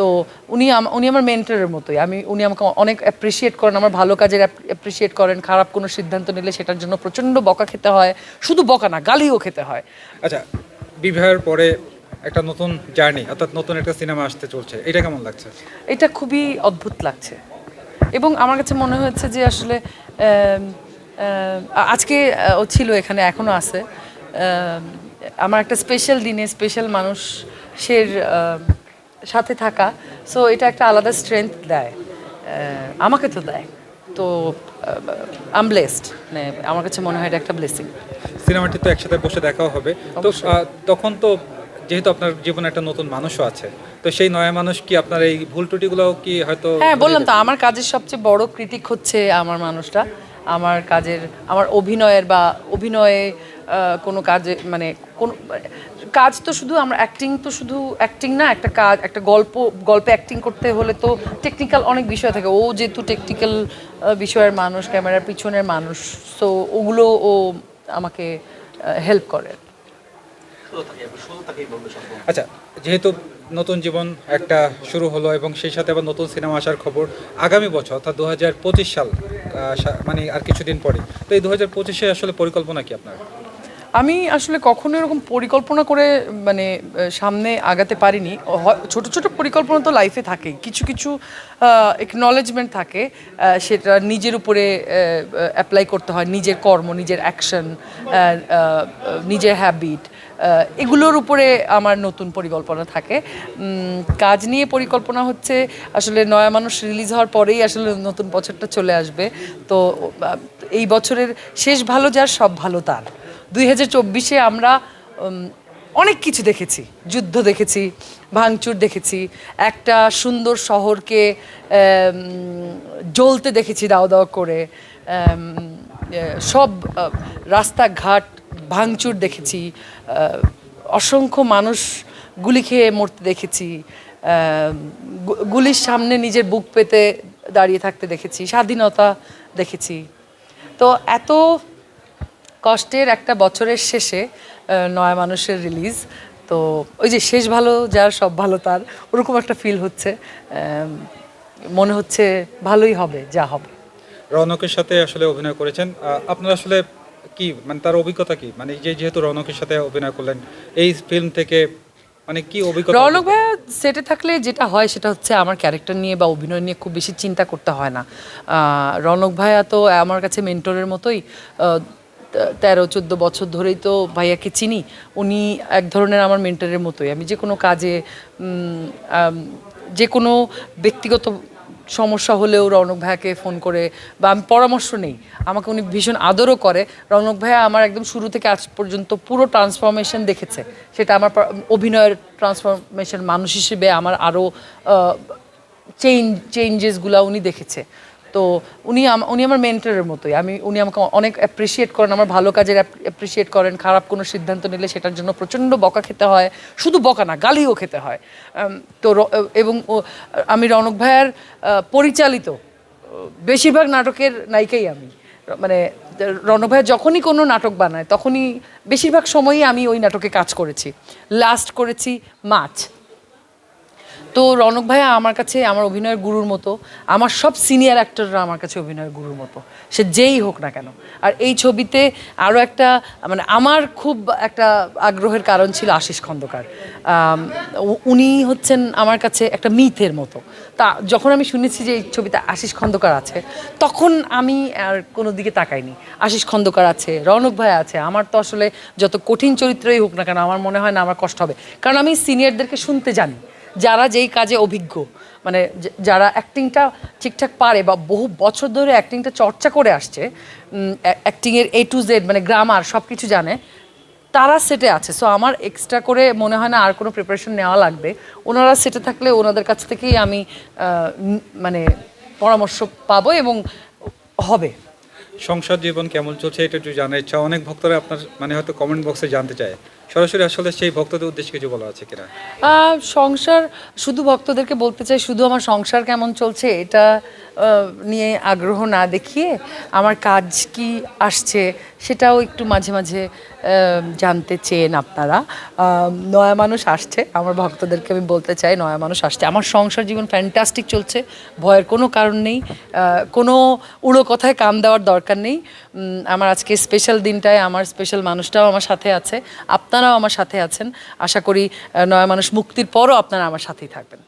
তো উনি উনি আমার মেন্টরের মতোই। আমি উনি আমাকে অনেক অ্যাপ্রিসিয়েট করেন আমার ভালো কাজের অ্যাপ্রিসিয়েট করেন খারাপ কোনো সিদ্ধান্ত নিলে সেটার জন্য প্রচণ্ড বকা খেতে হয়। শুধু বকা না গালিও খেতে হয়। আচ্ছা বিবাহের পরে একটা নতুন জার্নি অর্থাৎ নতুন একটা সিনেমা আসতে চলছে এটা কেমন লাগছে? এটা খুবই অদ্ভুত লাগছে। এবং আমার কাছে মনে হয়েছে যে আসলে আজকে ও ছিল এখানে এখনও আছে। আমার একটা স্পেশাল দিনে স্পেশাল মানুষের সাথে থাকা সো এটা একটা আলাদা স্ট্রেংথ দেয়। আমাকে তো দেয়। তো আম ব্লেসড মানে আমার কাছে মনে হয় এটা একটা ব্লেসিং সিনেমাটি তো একসাথে বসে দেখাও হবে। তো তখন তো যেহেতু আপনার জীবনে একটা নতুন মানুষও আছে তো সেই নয়া মানুষ কি আপনার এই ভুল ত্রুটিগুলো কি হয়তো হ্যাঁ বললাম তো আমার কাজের সবচেয়ে বড় ক্রিটিক হচ্ছে আমার মানুষটা। আমার কাজের, আমার অভিনয়ের বা অভিনয়ে কোনো কাজে মানে কোন, কাজ তো শুধু আমার অ্যাক্টিং তো শুধু অ্যাক্টিং না, একটা কাজ, একটা গল্প, গল্পে অ্যাক্টিং করতে হলে তো টেকনিক্যাল অনেক বিষয় থাকে। ও যেহেতু টেকনিক্যাল বিষয়ের মানুষ, ক্যামেরার পিছনের মানুষ তো ওগুলো ও আমাকে হেল্প করে। আচ্ছা যেহেতু নতুন জীবন একটা শুরু হলো এবং সেই সাথে আবার নতুন সিনেমা আসার খবর আগামী বছর অর্থাৎ দু হাজার পঁচিশ সাল মানে আর কিছুদিন পরে তো এই দু হাজার পঁচিশে আসলে পরিকল্পনা কি আপনার? আমি আসলে কখনো এরকম পরিকল্পনা করে মানে সামনে আগাতে পারিনি। ছোট ছোট পরিকল্পনা তো লাইফে থাকেই। কিছু কিছু একনলেজমেন্ট থাকে সেটা নিজের উপরে অ্যাপ্লাই করতে হয়। নিজের কর্ম নিজের অ্যাকশন নিজের হ্যাবিট এগুলোর উপরে আমার নতুন পরিকল্পনা থাকে। কাজ নিয়ে পরিকল্পনা হচ্ছে আসলে নয়া মানুষ রিলিজ হওয়ার পরেই আসলে নতুন বছরটা চলে আসবে। তো এই বছরের শেষ ভালো যার, সব ভালো তার। দুই হাজার চব্বিশে আমরা অনেক কিছু দেখেছি। যুদ্ধ দেখেছি, ভাঙচুর দেখেছি, একটা সুন্দর শহরকে জ্বলতে দেখেছি দাও দাও করে সব রাস্তাঘাট ভাঙচুর দেখেছি অসংখ্য মানুষ গুলি খেয়ে মরতে দেখেছি গুলির সামনে নিজের বুক পেতে দাঁড়িয়ে থাকতে দেখেছি, স্বাধীনতা দেখেছি। তো এত কষ্টের একটা বছরের শেষে নয় মানুষের রিলিজ তো ওই যে শেষ ভালো যার সব ভালো তার, ওরকম একটা ফিল হচ্ছে মনে হচ্ছে ভালোই হবে, যা হবে। রৌনকের সাথে আসলে অভিনয় করেছেন আপনার আসলে কি মানে তার অভিজ্ঞতা কি? মানে যে যেহেতু রৌনকের সাথে অভিনয় করলেন, এই ফিল্ম থেকে মানে কি অভিজ্ঞতা? রৌনক ভাইয়া সেটে থাকলে যেটা হয় সেটা হচ্ছে আমার ক্যারেক্টার নিয়ে বা অভিনয় নিয়ে খুব বেশি চিন্তা করতে হয় না। রৌনক ভাইয়া তো আমার কাছে মেন্টরের মতোই। তেরো, চোদ্দ বছর ধরেই তো ভাইয়াকে চিনি। উনি এক ধরনের আমার মেন্টরের মতোই। আমি যে কোনো কাজে যে কোনো ব্যক্তিগত সমস্যা হলেও রৌনক ভাইয়াকে ফোন করে বা আমি পরামর্শ নেই, আমাকে উনি ভীষণ আদরও করে। রৌনক ভাইয়া আমার একদম শুরু থেকে আজ পর্যন্ত পুরো ট্রান্সফরমেশন দেখেছে। সেটা আমার অভিনয়ের ট্রান্সফরমেশন মানুষ হিসেবে আমার আরও চেঞ্জ চেঞ্জেসগুলো উনি দেখেছে। তো উনি উনি আমার মেন্টরের মতোই। আমি, উনি আমাকে অনেক অ্যাপ্রিসিয়েট করেন, আমার ভালো কাজের অ্যাপ্রিসিয়েট করেন, খারাপ কোনো সিদ্ধান্ত নিলে সেটার জন্য প্রচণ্ড বকা খেতে হয়। শুধু বকা না, গালিও খেতে হয়। তো এবং আমি রনক ভাইয়ার পরিচালিত বেশিরভাগ নাটকের নায়িকাই আমি। মানে ভাইয়া যখনই কোনো নাটক বানায়, তখনই বেশিরভাগ সময়ই আমি ওই নাটকে কাজ করেছি। লাস্ট করেছি মাছ। তো রনক ভাইয়া আমার কাছে, আমার অভিনয়ের গুরুর মতো, আমার সব সিনিয়র অ্যাক্টররা আমার কাছে অভিনয়ের গুরুর মতো। সে যেই হোক না কেন। আর এই ছবিতে আরও একটা মানে আমার খুব একটা আগ্রহের কারণ ছিল আশিস খন্দকার। উনি হচ্ছেন আমার কাছে একটা মিথের মতো। তা যখন আমি শুনেছি যে এই ছবিতে আশিস খন্দকার আছে, তখন আমি আর কোনো দিকে তাকাইনি। আশিস খন্দকার আছে, রনক ভাই আছে, আমার তো আসলে যত কঠিন চরিত্রই হোক না কেন, আমার মনে হয় না আমার কষ্ট হবে। কারণ আমি সিনিয়রদেরকে শুনতে জানি। যারা যেই কাজে অভিজ্ঞ মানে যারা অ্যাক্টিংটা ঠিকঠাক পারে বা বহু বছর ধরে অ্যাক্টিংটা চর্চা করে আসছে অ্যাক্টিংয়ের এ টু জেড মানে গ্রামার সব কিছু জানে, তারা সেটে আছে। সো আমার এক্সট্রা করে মনে হয় না আর কোনো প্রিপারেশন নেওয়া লাগবে। ওনারা সেটে থাকলে ওনাদের কাছ থেকেই আমি মানে পরামর্শ পাবো এবং হবে। সংসার জীবন কেমন চলছে এটা একটু জানার ইচ্ছা। অনেক ভক্তরা আপনার মানে হয়তো কমেন্ট বক্সে জানতে চায়। সরাসরি আসলে সেই ভক্তদের উদ্দেশ্যে কিছু বলা আছে কিনা? সংসার, শুধু ভক্তদেরকে বলতে চাই, শুধু আমার সংসার কেমন চলছে এটা নিয়ে আগ্রহ না দেখিয়ে আমার কাজ কি আসছে সেটাও একটু মাঝে মাঝে জানতে চেন আপনারা। নয়া মানুষ আসছে, আমার ভক্তদেরকে আমি বলতে চাই, নয়া মানুষ আসছে। আমার সংসার জীবন ফ্যান্টাস্টিক চলছে, ভয়ের কোনো কারণ নেই কোনো উড়ো কথায় কাম দেওয়ার দরকার নেই। আমার আজকে স্পেশাল দিনটায়, আমার স্পেশাল মানুষটাও আমার সাথে আছে। আপনারাও আমার সাথে আছেন। আশা করি নয় মানুষ মুক্তির পরও আপনারা আমার সাথেই থাকবেন।